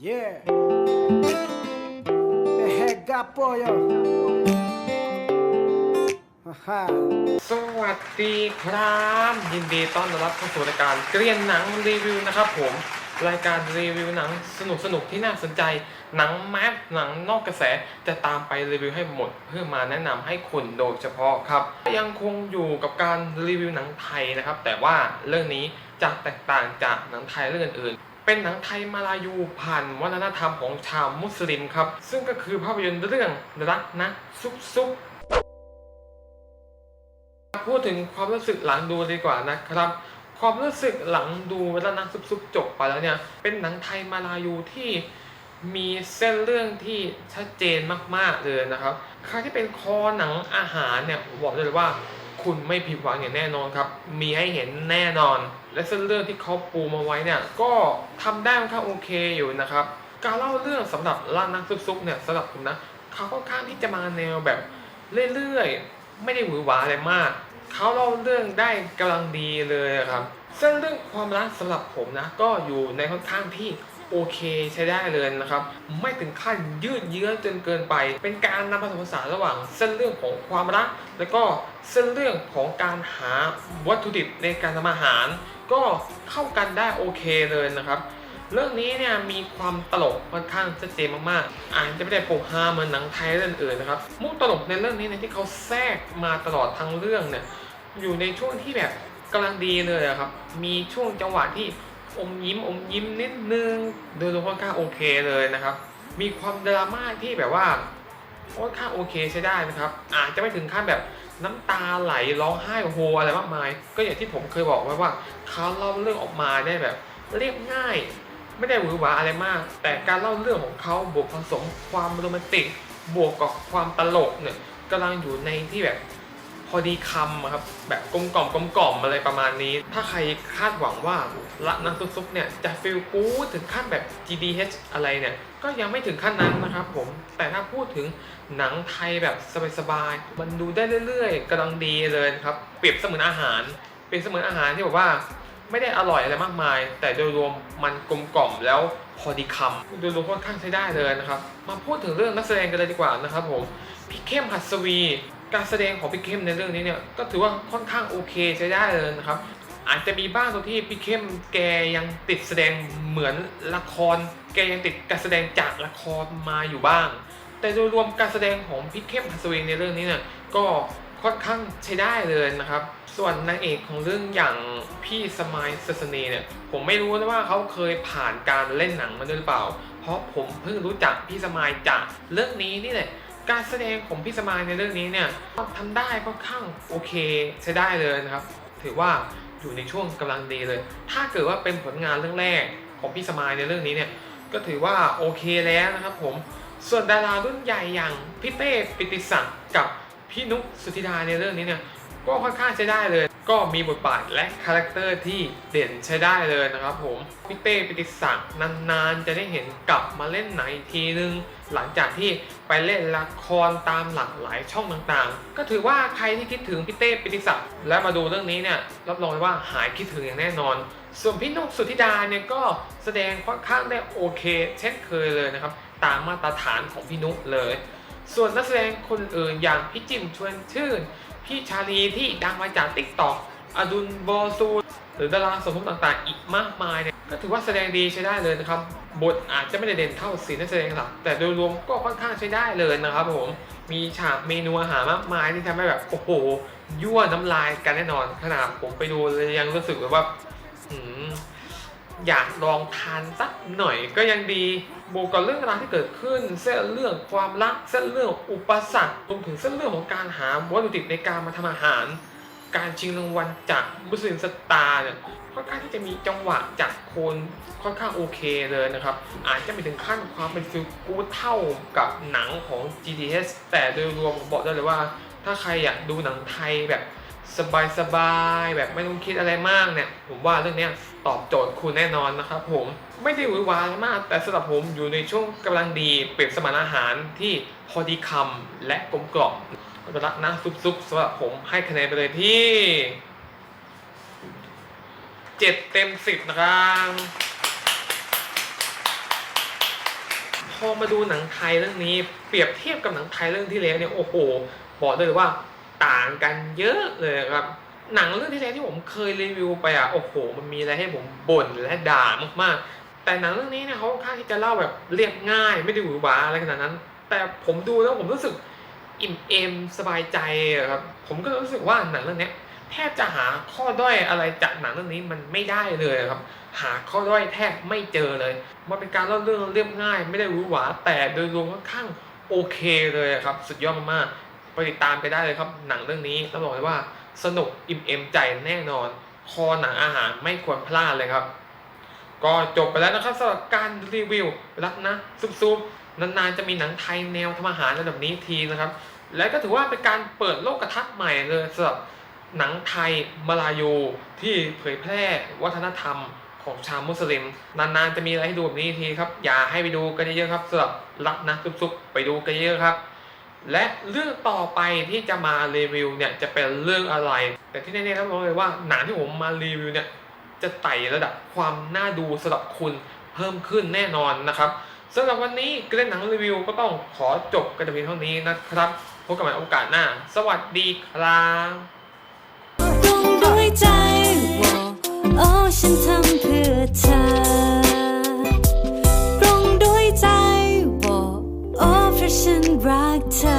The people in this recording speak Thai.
Yeah. Pega pollo. สวัสดีครับ ยินดีต้อนรับเข้าสู่รายการเกรียนหนังรีวิวนะครับผม รายการรีวิวหนังสนุกสนุกที่น่าสนใจ หนังแมสหนังนอกกระแสจะตามไปรีวิวให้หมด เพื่อมาแนะนำให้คุณโดยเฉพาะครับ ยังคงอยู่กับการรีวิวหนังไทยนะครับ แต่ว่าเรื่องนี้จะแตกต่างจากหนังไทยเรื่องอื่น เป็นหนังไทยมาลายูผ่านวัฒนธรรมของชาวมุสลิมครับ ซึ่งก็คือภาพยนตร์เรื่องรักนะซุบซุบพูดถึงความรู้สึกหลังดูดีกว่านะครับ ความรู้สึกหลังดูเวลานังซุบๆจบไปแล้วเนี่ยเป็นหนังไทยมาลายูที่มีเส้นเรื่องที่ชัดเจนมากๆเลยนะครับ ใครที่เป็นคอหนังอาหารเนี่ยบอกเลยว่า คุณไม่ผิดหวังอย่างแน่นอนครับ มีให้เห็นแน่นอน และเส้นเรื่องที่เขาปูมาไว้เนี่ย ก็ทำได้ค่อนข้างโอเคอยู่นะครับ การเล่าเรื่องสำหรับล่านักซุบๆเนี่ยสำหรับผมนะเขาค่อนข้างที่จะมาแนวแบบเรื่อยๆ ไม่ได้หวือหวาอะไรมาก เขาเล่าเรื่องได้กำลังดีเลยครับ เส้นเรื่องความรักสำหรับผมนะ ก็อยู่ในค่อนข้างที่ โอเคใช้ได้เลยนะครับ ไม่ถึงขั้นยืดเยื้อจนเกินไป เป็นการนำผสมผสานระหว่างเส้นเรื่องของความรัก แล้วก็เส้นเรื่องของการหาวัตถุดิบในการทำอาหาร ก็เข้ากันได้โอเคเลยนะครับเรื่องนี้เนี่ยมีความตลกค่อนข้างชัดเจนมากๆอาจจะไม่ได้โปกฮาเหมือนหนังไทยเรื่องอื่นนะครับมุกตลกในเรื่องนี้เนี่ยที่เขาแทรกมาตลอดทั้งเรื่องเนี่ยอยู่ในช่วงที่แบบกำลังดีเลยอะครับ มีช่วงจังหวะที่ อมยิ้มอมยิ้มนิดนึงโดยรวมค่อนข้างโอเคเลยนะครับ มีความดราม่าที่แบบว่าค่อนข้างโอเคใช้ได้นะครับ อาจจะไม่ถึงขั้นแบบน้ำตาไหลร้องไห้โฮอะไรมากมาย ก็อย่างที่ผมเคยบอกไว้ว่าเขาเล่าเรื่องออกมาได้แบบ เรียบง่าย ไม่ได้หวือหวาอะไรมาก แต่การเล่าเรื่องของเขาบวกผสมความโรแมนติก บวกกับความตลกเนี่ยกำลังอยู่ในที่แบบ พอดีคำครับแบบกลมกล่อมกลมกล่อมอะไรประมาณนี้ ถ้าใครคาดหวังว่าละนังซุปเนี่ยจะฟิลกู๊ดถึงขั้นแบบ GDH อะไรเนี่ย ก็ยังไม่ถึงขั้นนั้นนะครับผมแต่ถ้าพูดถึงหนังไทยแบบสบายๆมันดูได้เรื่อยๆกำลังดีเลยครับเปรียบเสมือนอาหาร เปรียบเสมือนอาหารที่แบบว่าไม่ได้อร่อยอะไรมากมาย แต่โดยรวมมันกลมกล่อมแล้วพอดีคำโดยรวมค่อนข้างใช้ได้เลยนะครับ มาพูดถึงเรื่องนักแสดงกันเลยดีกว่านะครับผมพี่เข้มหัสวี การแสดงของพี่เข้มในเรื่องนี้เนี่ยก็ถือว่าค่อนข้างโอเคใช้ได้เลยนะครับ อาจจะมีบ้างตรงที่พี่เข้มแกยังติดแสดงเหมือนละคร แกยังติดการแสดงจากละครมาอยู่บ้าง แต่โดยรวมการแสดงของพี่เข้มหัสวีในเรื่องนี้เนี่ยก็ค่อนข้างใช้ได้เลยนะครับ ส่วนนางเอกของเรื่องอย่างพี่สมายเสนีเนี่ยผมไม่รู้นะว่าเขาเคยผ่านการเล่นหนังมาด้วยหรือเปล่า เพราะผมเพิ่งรู้จักพี่สมายจากเรื่องนี้นี่แหละ การแสดงของพี่สมายในเรื่องนี้เนี่ยทำได้ค่อนข้างโอเคใช้ได้เลยนะครับ ถือว่าอยู่ในช่วงกำลังดีเลย ถ้าเกิดว่าเป็นผลงานเรื่องแรกของพี่สมายในเรื่องนี้เนี่ยก็ถือว่าโอเคแล้วนะครับผมส่วนดารารุ่นใหญ่อย่างพี่เต้ปิติศักดิ์กับพี่นุกสุธิดาในเรื่องนี้เนี่ยก็ค่อนข้างใช้ได้เลย ก็มีบทบาทและคาแรคเตอร์ที่เด่นใช้ได้เลยนะครับผมพี่เต้ปิติศักดิ์นานๆ จะได้เห็นกลับมาเล่นหนังอีกทีนึง หลังจากที่ไปเล่นละครตามหลากหลายช่องต่างๆ ก็ถือว่าใครที่คิดถึงพี่เต้ปิติศักดิ์และมาดูเรื่องนี้เนี่ยรับรองเลยว่าหายคิดถึงอย่างแน่นอน ส่วนพี่นุกสุธิดาเนี่ยก็แสดงค่อนข้างได้โอเค เช่นเคยเลยนะครับตามมาตรฐานของพี่นุกเลย ส่วนนักแสดงคนอื่นอย่างพี่จิมชวนชื่น พี่ชาลีที่ดังมาจากติ๊กต็อกอดุลบอซูหรือดาราสมทบต่างๆ อีกมากมายเนี่ยก็ถือว่าแสดงดีใช้ได้เลยนะครับ บทอาจจะไม่ได้เด่นเท่าสีนักแสดงหลักแต่โดยรวมก็ค่อนข้างใช้ได้เลยนะครับผมมีฉากเมนูอาหารมากมายที่ทำให้แบบโอ้โหยั่วน้ำลายกันแน่นอนขนาดผมไปดูเลยยังรู้สึกแบบว่าหืม อยากลองทานสักหน่อยก็ยังดีบวกกับเรื่องราวที่เกิดขึ้น เส้นเรื่องความรักเส้นเรื่องอุปสรรครวมถึงเส้นเรื่องของการหาวัตถุดิบในการมาทำอาหาร การชิงรางวัลจากมุสลิมสตาร์เนี่ยค่อนข้างที่จะมีจังหวะจากคนค่อนข้างโอเคเลยนะครับ อาจจะไม่ถึงขั้นความเป็นฟิลกู๊ดเท่ากับหนังของ GTS แต่โดยรวมผมบอกได้เลยว่า ถ้าใครอยากดูหนังไทยแบบ สบายๆแบบไม่ต้องคิดอะไรมากเนี่ย ผมว่าเรื่องนี้ตอบโจทย์คุณแน่นอนนะครับผมไม่ได้หวือหวามาก แต่สำหรับผมอยู่ในช่วงกำลังดี เปรียบสมือนอาหารที่พอดีคำและกลมกล่อมรักนะซุปๆสำหรับผมให้คะแนนไปเลยที่7เต็ม10นะครับพอมาดูหนังไทยเรื่องนี้ เปรียบเทียบกับหนังไทยเรื่องที่แล้วเนี่ยโอ้โหบอกได้เลยว่า ต่างกันเยอะเลยครับ หนังเรื่องที่แล้วที่ผมเคยรีวิวไปอะโอ้โห มันมีอะไรให้ผมบ่นและด่ามากๆ แต่หนังเรื่องนี้เนี่ยเขาค่อนข้างที่จะเล่าแบบเรียบง่ายไม่ได้หวือหวาอะไรขนาดนั้น แต่ผมดูแล้วผมรู้สึกอิ่มเอมสบายใจครับผมก็รู้สึกว่าหนังเรื่องเนี้ยแทบจะหาข้อด้อยอะไรจากหนังเรื่องนี้มันไม่ได้เลยครับ หาข้อด้อยแทบไม่เจอเลย มันเป็นการเล่าเรื่องเรียบง่าย ไม่ได้หวือหวาแต่โดยรวมค่อนข้างโอเคเลยครับ สุดยอดมาก ไปติดตามไปได้เลยครับหนังเรื่องนี้รับรองเลยว่าสนุกอิ่มเอมใจแน่นอน คอหนังอาหารไม่ควรพลาดเลยครับ ก็จบไปแล้วนะครับสำหรับการรีวิวรักนะซุบๆนานๆจะมีหนังไทยแนวทำอาหารระดับนี้ทีนะครับ และก็ถือว่าเป็นการเปิดโลกกระทัดใหม่เลยสำหรับหนังไทยมาลายูที่เผยแพร่วัฒนธรรมของชาวมุสลิม นานๆจะมีอะไรให้ดูแบบนี้ทีครับ อย่าให้ไปดูกันเยอะๆครับสำหรับรักนะซุบๆไปดูกันเยอะๆครับ และเรื่องต่อไปที่จะมารีวิวเนี่ยจะเป็นเรื่องอะไร แต่ที่แน่ๆต้องบอกเลยว่าหนังที่ผมมารีวิวเนี่ยจะไต่ระดับความน่าดูสำหรับคุณเพิ่มขึ้นแน่นอนนะครับสำหรับวันนี้เกรนหนังรีวิวก็ต้องขอจบกันแต่เพียงเท่านี้นะครับพบกันใหม่โอกาสหน้า สวัสดีครับด้วยใจว่าโอ้ฉันทำเพื่อเธอตรงด้วยใจว่าโอ้เพราะฉันรักเธอ